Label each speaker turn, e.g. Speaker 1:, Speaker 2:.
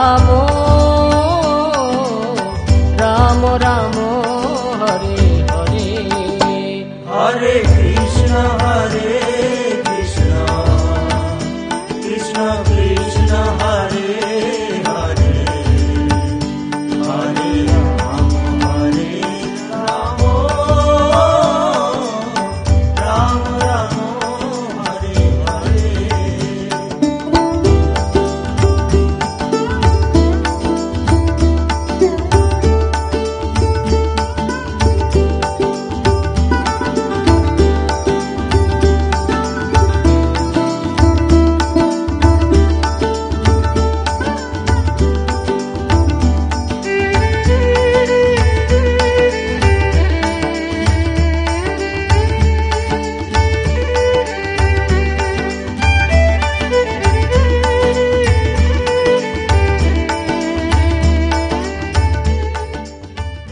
Speaker 1: amor.